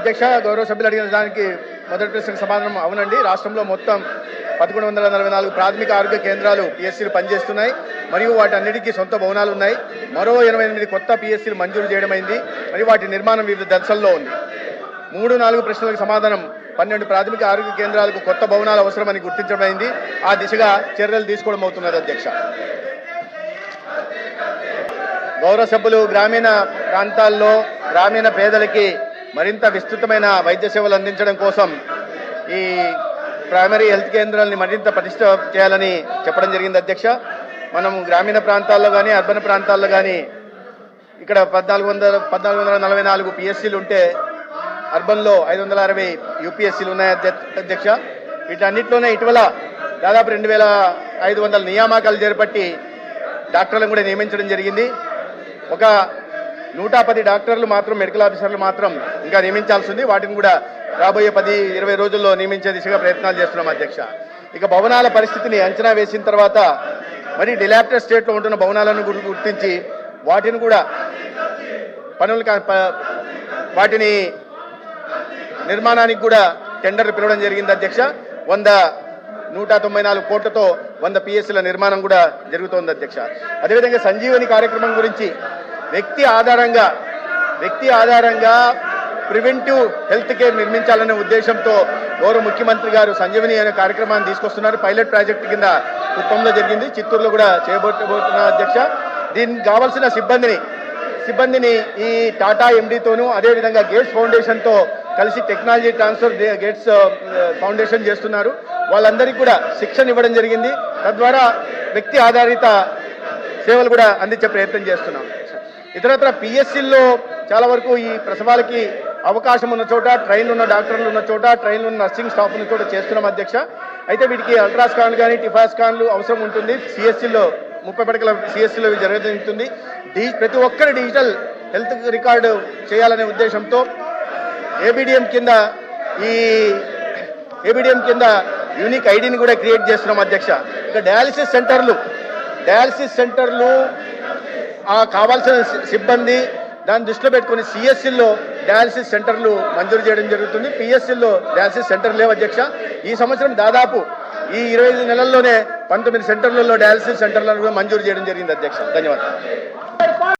అధ్యక్ష గౌరవ సభ్యులు అడిగిన దానికి మొదటి ప్రశ్నకు సమాధానం అవునండి. రాష్ట్రంలో మొత్తం పదకొండు వందల నలభై నాలుగు ప్రాథమిక ఆరోగ్య కేంద్రాలు పిఎస్సీలు పనిచేస్తున్నాయి. మరియు వాటన్నిటికీ సొంత భవనాలు ఉన్నాయి. మరో ఇరవై ఎనిమిది కొత్త పిఎస్సీలు మంజూరు చేయడమైంది మరియు వాటి నిర్మాణం వివిధ దశల్లో ఉంది. మూడు నాలుగు ప్రశ్నలకు సమాధానం పన్నెండు ప్రాథమిక ఆరోగ్య కేంద్రాలకు కొత్త భవనాలు అవసరమని గుర్తించడమైంది ఆ దిశగా చర్యలు తీసుకోవడం అవుతున్నది అధ్యక్ష. గౌరవ సభ్యులు గ్రామీణ ప్రాంతాల్లో గ్రామీణ పేదలకి మరింత విస్తృతమైన వైద్య సేవలు అందించడం కోసం ఈ ప్రైమరీ హెల్త్ కేంద్రాలని మరింత పటిష్ట చేయాలని చెప్పడం జరిగింది అధ్యక్ష. మనం గ్రామీణ ప్రాంతాల్లో కానీ అర్బన్ ప్రాంతాల్లో కానీ ఇక్కడ పద్నాలుగు వందల పద్నాలుగు వందల నలభై నాలుగు పిఎస్సీలు ఉంటే అర్బన్లో ఐదు వందల అరవై యూపీఎస్సీలు ఉన్నాయి అధ్య- అధ్యక్ష. వీటన్నిటిలోనే ఇటీవల దాదాపు రెండు వేల ఐదు వందల నియామకాలు చేపట్టి డాక్టర్లను కూడా నియమించడం జరిగింది. ఒక నూట పది డాక్టర్లు మాత్రం మెడికల్ ఆఫీసర్లు మాత్రం ఇంకా నియమించాల్సి ఉంది వాటిని కూడా రాబోయే పది ఇరవై రోజుల్లో నియమించే దిశగా ప్రయత్నాలు చేస్తున్నాం అధ్యక్ష. ఇక భవనాల పరిస్థితిని అంచనా వేసిన తర్వాత మరి డిలాప్టర్ స్టేట్లో ఉంటున్న భవనాలను గుర్తించి వాటిని కూడా పనులు కా- వాటిని నిర్మాణానికి కూడా టెండర్లు పిలవడం జరిగింది అధ్యక్ష. వంద నూట తొంభై నాలుగు కోట్లతో వంద పిఎస్సీల నిర్మాణం కూడా జరుగుతోంది అధ్యక్ష. అదేవిధంగా సంజీవని కార్యక్రమం గురించి వ్యక్తి ఆధారంగా వ్యక్తి ఆధారంగా ప్రివెంటివ్ హెల్త్ కేర్ నిర్మించాలనే ఉద్దేశంతో గౌరవ ముఖ్యమంత్రి గారు సంజీవని అనే కార్యక్రమాన్ని తీసుకొస్తున్నారు. పైలట్ ప్రాజెక్ట్ కింద కుప్పంలో జరిగింది. చిత్తూరులో కూడా చేయబోతున్న అధ్యక్ష. దీనికి కావాల్సిన సిబ్బందిని సిబ్బందిని ఈ టాటా ఎండీతోనూ అదేవిధంగా గేట్స్ ఫౌండేషన్తో కలిసి టెక్నాలజీ ట్రాన్స్ఫర్ గేట్స్ ఫౌండేషన్ చేస్తున్నారు. వాళ్ళందరికీ కూడా శిక్షణ ఇవ్వడం జరిగింది. తద్వారా వ్యక్తి ఆధారిత సేవలు కూడా అందించే ప్రయత్నం చేస్తున్నాం. ఇతరత్ర పిఎస్సిల్లో చాలా వరకు ఈ ప్రసవాలకి అవకాశం ఉన్న చోట ట్రైన్లు ఉన్న డాక్టర్లు ఉన్న చోట ట్రైన్లు ఉన్న నర్సింగ్ స్టాఫ్ ఉన్న చోట చేస్తున్నాం అధ్యక్ష. అయితే వీటికి అల్ట్రాస్కాన్ కానీ టిఫాస్కాన్లు అవసరం ఉంటుంది. సిఎస్సిలో ముప్పై పడకల సిఎస్సిలో జరుగుతుంది డి ప్రతి ఒక్కరి డిజిటల్ హెల్త్ రికార్డు చేయాలనే ఉద్దేశంతో ఏబిడిఎం కింద ఈ ఏబిడిఎం కింద యూనిక్ ఐడిని కూడా క్రియేట్ చేస్తున్నాం అధ్యక్ష. ఇక డయాలసిస్ సెంటర్లు డయాలసిస్ సెంటర్లు ఆ కావాల్సిన సిబ్బంది దాన్ని దృష్టిలో పెట్టుకుని సిఎస్సిల్లో డయాలసిస్ సెంటర్లు మంజూరు చేయడం జరుగుతుంది. పిఎస్సిల్లో డయాలసిస్ సెంటర్ లేవు అధ్యక్ష. ఈ సంవత్సరం దాదాపు ఈ ఇరవై ఐదు నెలల్లోనే పంతొమ్మిది సెంటర్లలో డయాలసిస్ సెంటర్లను కూడా మంజూరు చేయడం జరిగింది అధ్యక్ష. ధన్యవాదాలు.